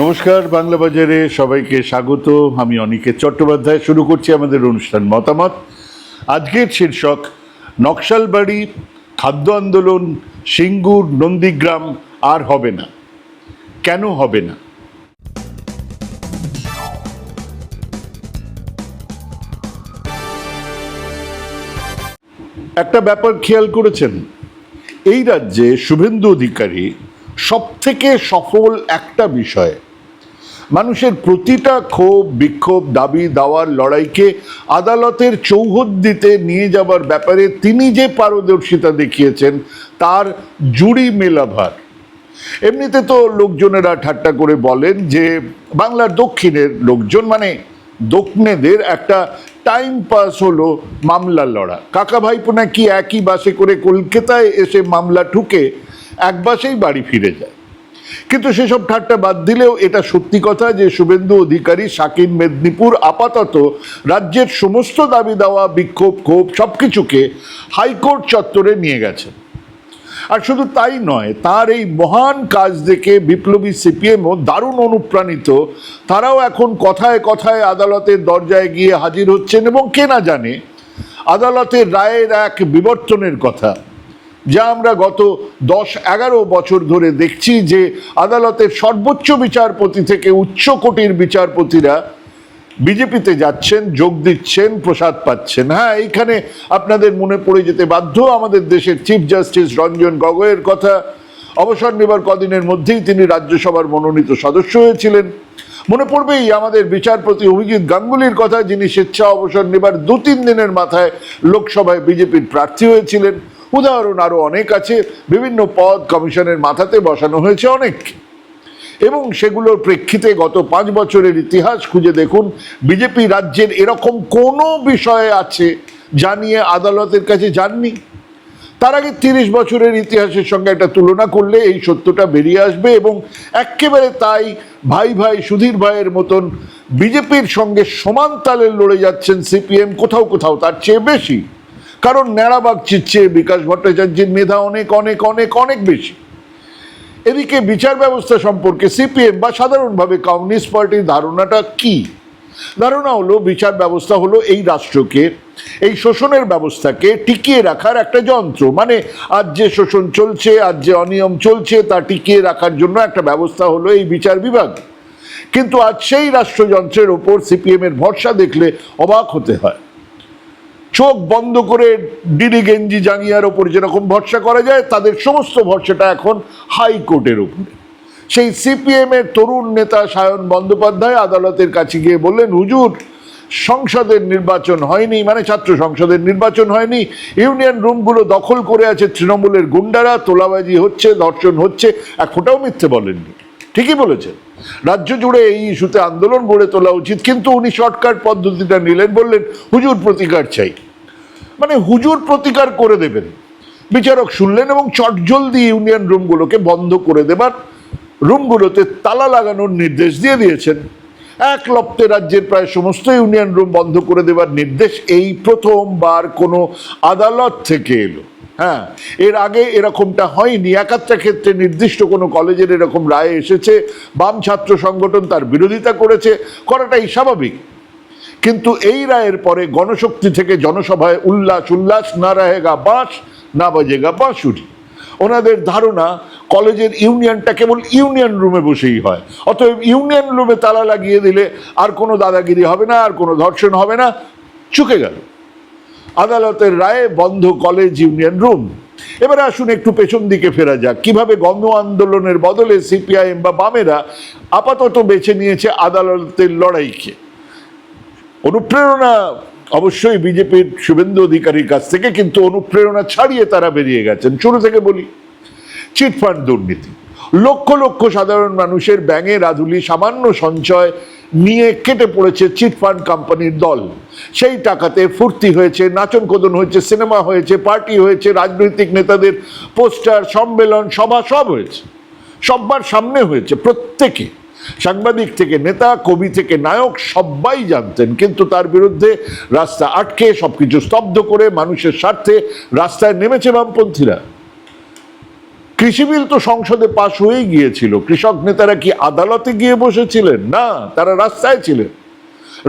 নমস্কার, বাংলা বাজারে সবাইকে স্বাগত। আমি অনিকেত চট্টোপাধ্যায়, শুরু করছি আমাদের অনুষ্ঠান মতামত। আজকের শীর্ষক, নকশালবাড়ি, খাদ্য আন্দোলন, সিঙ্গুর, নন্দীগ্রাম আর হবে না। কেন হবে না? একটা ব্যাপার খেয়াল করেছেন? এই রাজ্যে শুভেন্দু অধিকারী সব থেকে সফল একটা বিষয় মানুষের প্রতিটা ক্ষোভ, বিক্ষোভ, দাবি, দাওয়ার লড়াইকে আদালতের চৌহদ্দিতে নিয়ে যাবার ব্যাপারে তিনি যে পারদর্শিতা দেখিয়েছেন, তার জুড়ি মেলাভার। এমনিতে তো লোকজনেরা ঠাট্টা করে বলেন যে, বাংলার দক্ষিণের লোকজন মানে দক্ষিণেদের একটা টাইম পাস হলো মামলা লড়া। কাকা ভাইপো নাকি একই বাসে করে কলকাতায় এসে মামলা ঠুকে এক বাসেই বাড়ি ফিরে যায়। কিন্তু সেসব ঠাট্টা বাদ দিলেও এটা সত্যি কথা যে শুভেন্দু অধিকারী, শাকিন মেদিনীপুর আপাতত রাজ্যের সমস্ত দাবি দেওয়া, বিক্ষোভ, ক্ষোভ সব কিছুকে হাইকোর্ট চত্বরে নিয়ে গেছেন আর শুধু তাই নয়, তার এই মহান কাজ দেখে বিপ্লবী সিপিএমও দারুণ অনুপ্রাণিত। তারাও এখন কথায় কথায় আদালতের দরজায় গিয়ে হাজির হচ্ছেন এবং কে না জানে আদালতের রায়ের এক বিবর্তনের কথা। যা আমরা গত দশ এগারো বছর ধরে দেখছি যে আদালতের সর্বোচ্চ বিচারপতি থেকে উচ্চ কোটির বিচারপতিরা বিজেপিতে যাচ্ছেন, যোগ দিচ্ছেন, প্রসাদ পাচ্ছেন। হ্যাঁ এইখানে আপনাদের মনে পড়ে যেতে বাধ্য আমাদের দেশের চিফ জাস্টিস রঞ্জন গগৈয়ের কথা। অবসর নেবার কদিনের মধ্যেই তিনি রাজ্যসভার মনোনীত সদস্য হয়েছিলেন। মনে পড়বেই আমাদের বিচারপতি অভিজিৎ গাঙ্গুলির কথা, যিনি স্বেচ্ছা অবসর নেবার দু তিন দিনের মাথায় লোকসভায় বিজেপির প্রার্থী হয়েছিলেন। উদাহরণ আরও অনেক আছে। বিভিন্ন পদ কমিশনের মাথাতে বসানো হয়েছে অনেককে এবং সেগুলোর প্রেক্ষিতে গত পাঁচ বছরের ইতিহাস খুঁজে দেখুন, বিজেপি রাজ্যের এরকম কোনো বিষয়ে আছে যা নিয়ে আদালতের কাছে যাননি? তার আগে তিরিশ বছরের ইতিহাসের সঙ্গে একটা তুলনা করলে এই সত্যটা বেরিয়ে আসবে এবং একেবারে তাই ভাই ভাই সুধীর ভাইয়ের মতন বিজেপির সঙ্গে সমান তালে লড়ে যাচ্ছেন সিপিএম, কোথাও কোথাও তার চেয়ে বেশি। কারণ ন্যাড়াবাগ চিচ্ছে, বিকাশ ভট্টাচার্যের মেধা অনেক অনেক অনেক অনেক বেশি। এদিকে বিচার ব্যবস্থা সম্পর্কে সিপিএম বা সাধারণভাবে কমিউনিস্ট পার্টির ধারণাটা কি? ধারণা হলো, বিচার ব্যবস্থা হলো এই রাষ্ট্রকে, এই শোষণের ব্যবস্থাকে টিকিয়ে রাখার একটা যন্ত্র। মানে আজ যে শোষণ চলছে, আজ যে অনিয়ম চলছে, তা টিকিয়ে রাখার জন্য একটা ব্যবস্থা হলো এই বিচার বিভাগ। কিন্তু আজ সেই রাষ্ট্রযন্ত্রের ওপর সিপিএমের ভরসা দেখলে অবাক হতে হয়। চোখ বন্ধ করে ডিডি গেঞ্জি জাঙ্গিয়ার ওপর যেরকম ভরসা করা যায়, তাদের সমস্ত ভরসাটা এখন হাইকোর্টের উপরে। সেই সিপিএম এর তরুণ নেতা সায়ন বন্দ্যোপাধ্যায় আদালতের কাছে গিয়ে বললেন, হুজুর, সংসদের নির্বাচন হয়নি। মানে ছাত্র সংসদের নির্বাচন হয়নি। ইউনিয়ন রুমগুলো দখল করে আছে তৃণমূলের গুন্ডারা, তোলাবাজি হচ্ছে, ধর্ষণ হচ্ছে, এক মিথ্যে বলেননি। ঠিকই বলেছেন। রাজ্য জুড়ে এই ইস্যুতে আন্দোলন গড়ে তোলা উচিত, কিন্তু উনি শর্টকাট পদ্ধতিটা নিলেন, বললেন, হুজুর, প্রতিকার চাই। মানে হুজুর প্রতিকার করে দেবেন। বিচারক শুনলেন এবং চটজলদি ইউনিয়ন রুমগুলোকে বন্ধ করে দেবার রুমগুলোতে তালা লাগানোর নির্দেশ দিয়ে দিয়েছেন। এক লপ্তে রাজ্যের প্রায় সমস্ত ইউনিয়ন রুম বন্ধ করে দেবার নির্দেশ এই প্রথমবার কোনো আদালত থেকে এলো। হ্যাঁ এর আগে এরকমটা হয়নি। একাত্তা ক্ষেত্রে নির্দিষ্ট কোনো কলেজের এরকম রায় এসেছে। বাম ছাত্র সংগঠন তার বিরোধিতা করেছে। করাটাই স্বাভাবিক। কিন্তু এই রায়ের পরে গণশক্তি থেকে জনসভায় উল্লাস উল্লাস, না রাহেগা বাঁশ, না বাজেগা বাঁশুরি। ওনাদের ধারণা, কলেজের ইউনিয়নটা কেবল ইউনিয়ন রুমে বসেই হয়। অতএব ইউনিয়ন রুমে তালা লাগিয়ে দিলে আর কোনো দাদাগিরি হবে না, আর কোনো ধর্ষণ হবে না। চুকে গেল। আদালতের রায়ে বন্ধ কলেজ ইউনিয়ন রুম। এবারে আসুন একটু পেছন দিকে ফেরা যাক। কীভাবে গণ আন্দোলনের বদলে সিপিআইএম বা বামেরা আপাতত বেছে নিয়েছে আদালতের লড়াইকে? অনুপ্রেরণা অবশ্যই বিজেপির শুভেন্দু অধিকারীর কাছ থেকে, কিন্তু অনুপ্রেরণা ছাড়িয়ে তারা বেরিয়ে গেছেন। শুরু থেকে বলি চিটফান্ড দুর্নীতি। লক্ষ লক্ষ সাধারণ মানুষের ব্যাঙে রাধুলি সামান্য সঞ্চয় নিয়ে কেটে পড়েছে চিটফান্ড কোম্পানির দল। সেই টাকাতে ফুর্তি হয়েছে, নাচন কোদন হয়েছে, সিনেমা হয়েছে, পার্টি হয়েছে, রাজনৈতিক নেতাদের পোস্টার, সম্মেলন, সভা সব হয়েছে। সব্বার সামনে হয়েছে প্রত্যেকে। সাংবাদিক থেকে নেতা, কবি থেকে নায়ক সবাই জানতেন, কিন্তু তার বিরুদ্ধে রাস্তা আটকে, সবকিছু স্তব্ধ করে মানুষের স্বার্থে রাস্তায় নেমেছে বামপন্থীরা। কৃষি বিল তো সংসদে পাশ হয়েই গিয়েছিল। কৃষক নেতারা কি আদালতে গিয়ে বসেছিলেন? না, তারা রাস্তায় ছিলেন।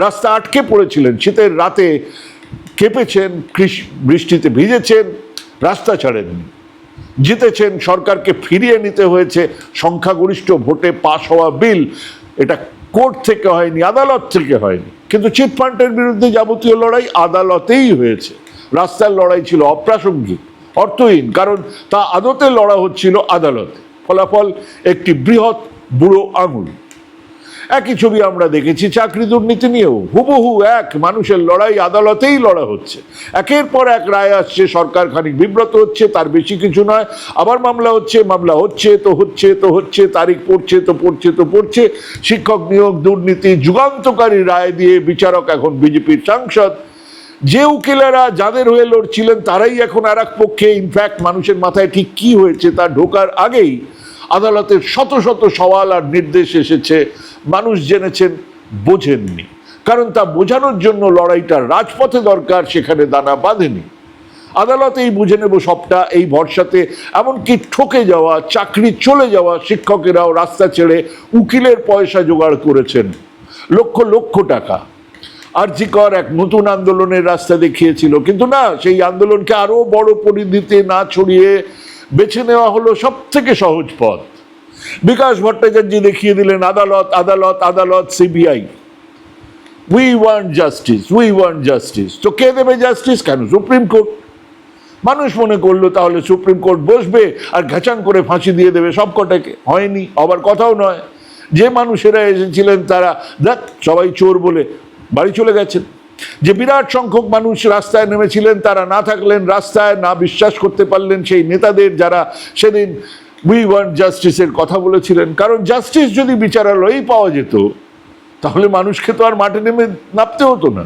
রাস্তা আটকে পড়েছিলেন, শীতের রাতে কেঁপেছেন কৃষি, বৃষ্টিতে ভিজেছেন, রাস্তা ছাড়েননি। জিতেছেন, সরকারকে ফিরিয়ে নিতে হয়েছে, সংখ্যাগরিষ্ঠ ভোটে পাশ হওয়া বিল। এটা কোর্ট থেকে হয়নি, আদালত থেকে হয়নি। কিন্তু চিটফান্ডের বিরুদ্ধে যাবতীয় লড়াই আদালতেই হয়েছে। রাস্তার লড়াই ছিল অপ্রাসঙ্গিক, অর্থহীন, কারণ তা আদতে লড়া হচ্ছিল আদালতে। ফলাফল একটি বৃহৎ বুড়ো আঙুল। একই ছবি আমরা দেখেছি, চাকরি দুর্নীতি নিয়েও। হুবহু এক মানুষের লড়াই আদালতেই লড়া হচ্ছে। একের পর এক রায় আসছে, সরকার খানিক বিব্রত হচ্ছে, তার বেশি কিছু নয়। আবার মামলা হচ্ছে মামলা হচ্ছে, তো হচ্ছে তো হচ্ছে, তারিখ পড়ছে, তো পড়ছে তো পড়ছে। শিক্ষক নিয়োগ, দুর্নীতি, যুগান্তকারী রায় দিয়ে বিচারক এখন বিজেপির সাংসদ। যে উকিলেরা যাদের হয়ে লড়ছিলেন, তারাই এখন আর এক পক্ষে ইনফ্যাক্ট মানুষের মাথায় ঠিক কি হয়েছে তা ঢোকার আগেই আদালতের শত শত সওয়াল আর নির্দেশ এসেছে। মানুষ জেনেছেন, বোঝেননি। কারণ তা বোঝানোর জন্য লড়াইটা রাজপথে দরকার, সেখানে দানা বাঁধেনি। আদালতেই বুঝে নেব সবটা, এই ভরসাতে। এমনকি ঠকে যাওয়া, চাকরি চলে যাওয়া শিক্ষকেরাও রাস্তা ছেড়ে উকিলের পয়সা জোগাড় করেছেন। লক্ষ লক্ষ টাকা। আর্জিকর এক নতুন আন্দোলনের রাস্তা দেখিয়েছিল। কিন্তু না, সেই আন্দোলনকে আরও বড় পরিধিতে না ছড়িয়ে বেছে নেওয়া হলো সব থেকে সহজ পথ। বিকাশ ভট্টাচার্য দেখিয়ে দিলেন, আদালত আদালত আদালত CBI we want justice we want justice তো কে দেবে জাস্টিস কেন? সুপ্রিম কোর্ট মানুষ মনে করল, তাহলে সুপ্রিম কোর্ট বসবে আর ঘাচাং করে ফাঁসি দিয়ে দেবে। সব কটাকে। হয়নি, আবার কথাও নয়। যে মানুষেরা এসেছিলেন, তারা দেখ সবাই চোর বলে বাড়ি চলে গেছেন। যে বিরাট সংখ্যক মানুষ রাস্তায় নেমেছিলেন, তারা না থাকলেন, রাস্তায় না বিশ্বাস করতে পারলেন সেই নেতাদের যারা সেদিন উই ওয়ান্ট জাস্টিসের কথা বলেছিলেন। কারণ জাস্টিস যদি বিচারালয়েই পাওয়া যেত, তাহলে মানুষকে তো আর মাঠে নেমে নামতে হতো না।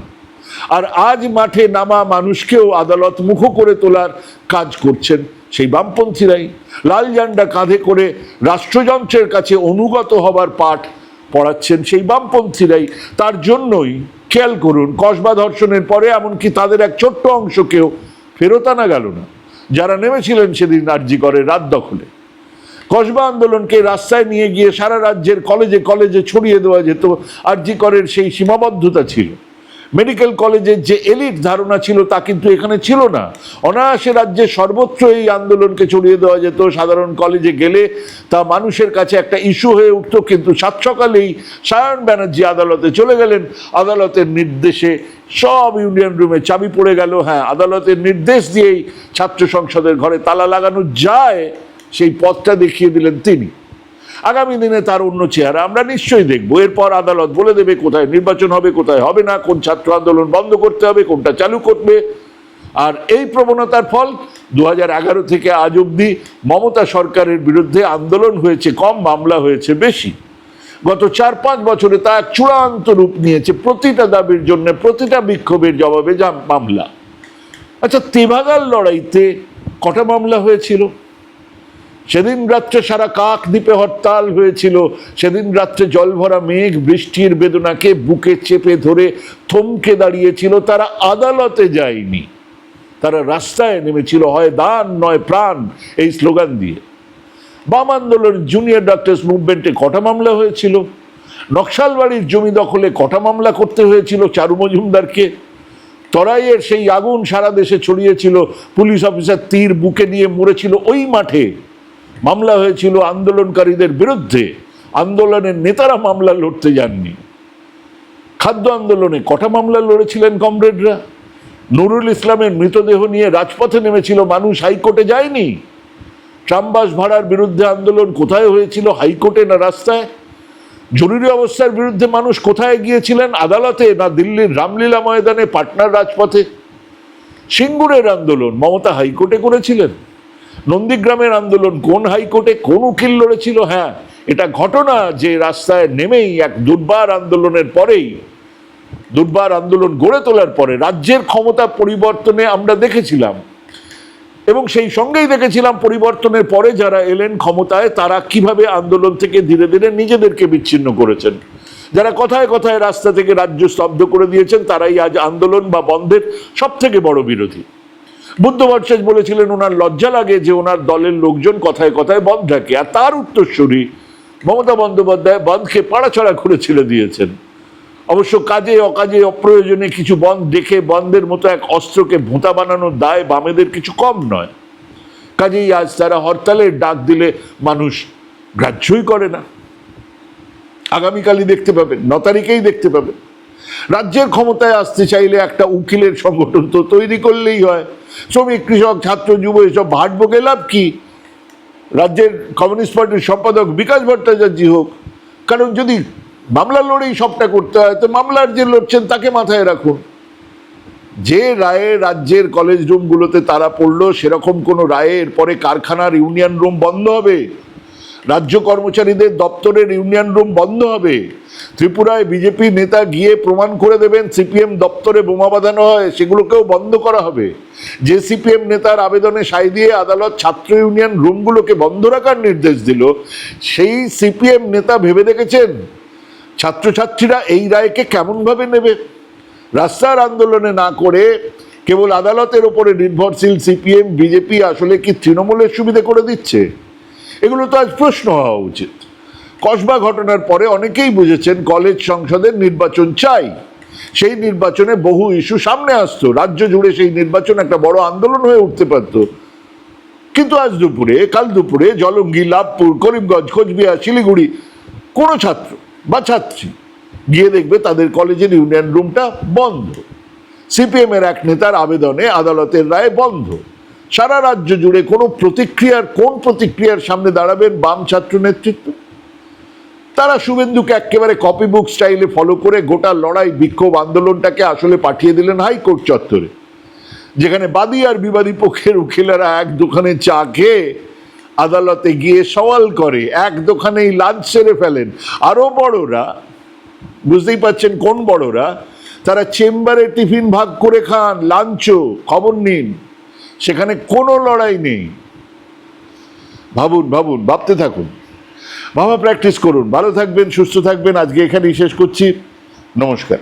আর আজ মাঠে নামা মানুষকেও আদালত মুখ করে তোলার কাজ করছেন সেই বামপন্থীরাই। লাল ঝান্ডা কাঁধে করে রাষ্ট্রযন্ত্রের কাছে অনুগত হবার পাঠ পড়াচ্ছেন সেই বামপন্থীরাই, তার জন্যই খেয়াল করুন, কসবা ধর্ষণের পরে এমনকি তাদের এক ছোট্ট অংশকেও ফেরত আনা গেল না। যারা নেমেছিলেন সেদিন আর্জি করে রাত দখলে। কসবা আন্দোলনকে রাস্তায় নিয়ে গিয়ে সারা রাজ্যের কলেজে কলেজে ছড়িয়ে দেওয়া যেত, আর্জি করের সেই সীমাবদ্ধতা ছিল। মেডিকেল কলেজের যে এলিট ধারণা ছিল তা কিন্তু এখানে ছিল না। অনায়াসে রাজ্যে সর্বত্র এই আন্দোলনকে ছড়িয়ে দেওয়া যেত। সাধারণ কলেজে গেলে তা মানুষের কাছে একটা ইস্যু হয়ে উঠত, কিন্তু সাত সকালেই সায়ন ব্যানার্জি আদালতে চলে গেলেন। আদালতের নির্দেশে সব ইউনিয়ন রুমে চাবি পড়ে গেল। হ্যাঁ আদালতের নির্দেশ দিয়েই ছাত্র সংসদের ঘরে তালা লাগানো যায়, সেই পথটা দেখিয়ে দিলেন তিনি। আগামী দিনে তার অন্য চেহারা আমরা নিশ্চয়ই দেখব। এরপর আদালত বলে দেবে কোথায় নির্বাচন হবে, কোথায় হবে না, কোন ছাত্র আন্দোলন বন্ধ করতে হবে, কোনটা চালু করবে। আর এই প্রবণতার ফল দুহাজার এগারো থেকে আজ অব্দি মমতা সরকারের বিরুদ্ধে আন্দোলন হয়েছে, কম মামলা হয়েছে, বেশি। গত চার পাঁচ বছরে তা এক চূড়ান্ত রূপ নিয়েছে, প্রতিটা দাবির জন্য, প্রতিটা বিক্ষোভের জবাবে যা মামলা। আচ্ছা তেভাগাল লড়াইতে কটা মামলা হয়েছিল? সেদিন রাত্রে সারা কাক দ্বীপে হরতাল হয়েছিল। সেদিন রাত্রে জলভরা মেঘ বৃষ্টির বেদনাকে বুকে চেপে ধরে থমকে দাঁড়িয়েছিল। তারা আদালতে যায়নি। তারা রাস্তায় নেমেছিল। হয় দান, নয় প্রাণ, এই স্লোগান দিয়ে। বাম আন্দোলনের জুনিয়র ডাক্তার্স মুভমেন্টে কটা মামলা হয়েছিল? নকশালবাড়ির জমি দখলে কটা মামলা করতে হয়েছিল চারু মজুমদারকে? তরাইয়ের সেই আগুন সারা দেশে ছড়িয়েছিল। পুলিশ অফিসার তীর বুকে নিয়ে মরেছিল। ওই মাঠে মামলা হয়েছিল আন্দোলনকারীদের বিরুদ্ধে। আন্দোলনের নেতারা মামলা লড়তে যাননি। খাদ্য আন্দোলনে কটা মামলা লড়েছিলেন কমরেডরা? নুরুল ইসলামের মৃতদেহ নিয়ে রাজপথে নেমেছিল মানুষ, হাইকোর্টে যায়নি। ট্রামবাস ভাড়ার বিরুদ্ধে আন্দোলন কোথায় হয়েছিল, হাইকোর্টে না রাস্তায়? জরুরি অবস্থার বিরুদ্ধে মানুষ কোথায় গিয়েছিলেন, আদালতে না দিল্লির রামলীলা ময়দানে, পাটনার রাজপথে? সিঙ্গুরের আন্দোলন মমতা হাইকোর্টে করেছিলেন। নন্দীগ্রামের আন্দোলন কোন হাইকোর্টে কোন উকিল লড়েছিল? হ্যাঁ এটা ঘটনা যে রাস্তায় নেমেই এক দুর্বার আন্দোলনের পরেই, দুর্বার আন্দোলন গড়ে তোলার পরে রাজ্যের ক্ষমতা পরিবর্তনে আমরা দেখেছিলাম। এবং সেই সঙ্গেই দেখেছিলাম পরিবর্তনের পরে যারা এলেন ক্ষমতায়, তারা কীভাবে আন্দোলন থেকে ধীরে ধীরে নিজেদেরকে বিচ্ছিন্ন করেছেন। যারা কথায় কথায় রাস্তা থেকে রাজ্য স্তব্ধ করে দিয়েছেন, তারাই আজ আন্দোলন বা বন্ধের সব থেকে বড় বিরোধী। বুদ্ধ বলেছিলেন, ওনার লজ্জা লাগে যে ওনার দলের লোকজন কথায় কথায় বন্ধ থাকে। আর তার উত্তরসূরি মমতা বন্দ্যোপাধ্যায় বন্ধকে পাড়াছড়া করে ছেড়ে দিয়েছেন। অবশ্য কাজে, অকাজে, অপ্রয়োজনে কিছু বন্ধ দেখে বন্ধের মতো এক অস্ত্রকে ভোঁতা বানানোর দায় বামেদের কিছু কম নয়। কাজেই আজ তারা হরতালের ডাক দিলে মানুষ গ্রাহ্যই করে না। আগামীকালই দেখতে পাবেন, ন তারিখেই দেখতে পাবেন। রাজ্যের ক্ষমতায় আসতে চাইলে একটা উকিলের সংগঠন তো তৈরি করলেই হয়। শ্রমিক, কৃষক, ছাত্র, যুব, এসব ভাট বকে লাভ কি? রাজ্যের কমিউনিস্ট পার্টির সম্পাদক বিকাশ ভট্টাচার্য হোক। কারণ যদি মামলা লড়েই সবটা করতে হয়, তো মামলার যে লড়ছেন তাকে মাথায় রাখুন। যে রায়ে রাজ্যের কলেজ রুমগুলোতে তারা পড়ল, সেরকম কোনো রায়ের পরে কারখানার ইউনিয়ন রুম বন্ধ হবে। রাজ্য কর্মচারীদের দপ্তরের ইউনিয়ন রুম বন্ধ হবে। ত্রিপুরায় বিজেপি নেতা গিয়ে প্রমাণ করে দেবেন সিপিএম দপ্তরে বোমা বাঁধানো হয়, সেগুলোকেও বন্ধ করা হবে। যে সিপিএম নেতার আবেদনে সাই দিয়ে আদালত ছাত্র ইউনিয়ন রুমগুলোকে বন্ধ রাখার নির্দেশ দিল। সেই সিপিএম নেতা ভেবে দেখেছেন? ছাত্রছাত্রীরা এই রায়কে কেমনভাবে নেবে? রাস্তার আন্দোলনে না করে কেবল আদালতের ওপরে নির্ভরশীল সিপিএম, বিজেপি আসলে কি তৃণমূলের সুবিধে করে দিচ্ছে? এগুলো তো আজ প্রশ্ন হওয়া উচিত। কসবা ঘটনার পরে অনেকেই বুঝেছেন কলেজ সংসদের নির্বাচন চাই। সেই নির্বাচনে বহু ইস্যু সামনে আসতো। রাজ্য জুড়ে সেই নির্বাচন একটা বড় আন্দোলন হয়ে উঠতে পারতো। কিন্তু আজ দুপুরে, কাল দুপুরে জলঙ্গি, লাভপুর, করিমগঞ্জ, কোচবিহার, শিলিগুড়ি কোনো ছাত্র বা ছাত্রী গিয়ে দেখবে তাদের কলেজের ইউনিয়ন রুমটা বন্ধ। সিপিএমের এক নেতার আবেদনে আদালতের রায় বন্ধ। সারা রাজ্য জুড়ে কোনো প্রতিক্রিয়ার, কোন প্রতিক্রিয়ার সামনে দাঁড়াবেন বাম ছাত্র নেতৃত্ব? তারা শুভেন্দুকে একেবারে কপি বুক স্টাইলে ফলো করে গোটা লড়াই, বিক্ষোভ, আন্দোলনটাকে আসলে পাঠিয়ে দিলেন হাইকোর্ট চত্বরে। যেখানে বাদী আর বিবাদী পক্ষের উকিলেরা এক দোকানে চা খেয়ে আদালতে গিয়ে সওয়াল করে, এক দোকানেই লাঞ্চ সেরে ফেলেন। আরও বড়রা, বুঝতেই পাচ্ছেন কোন বড়রা? তারা চেম্বারে টিফিন ভাগ করে খান, লাঞ্চও, খবর নিন। সেখানে কোনো লড়াই নেই। ভাবুন ভাবুন, ভাবতে থাকুন। ভাবা প্র্যাকটিস করুন। ভালো থাকবেন, সুস্থ থাকবেন। আজকে এখানেই শেষ করছি। নমস্কার।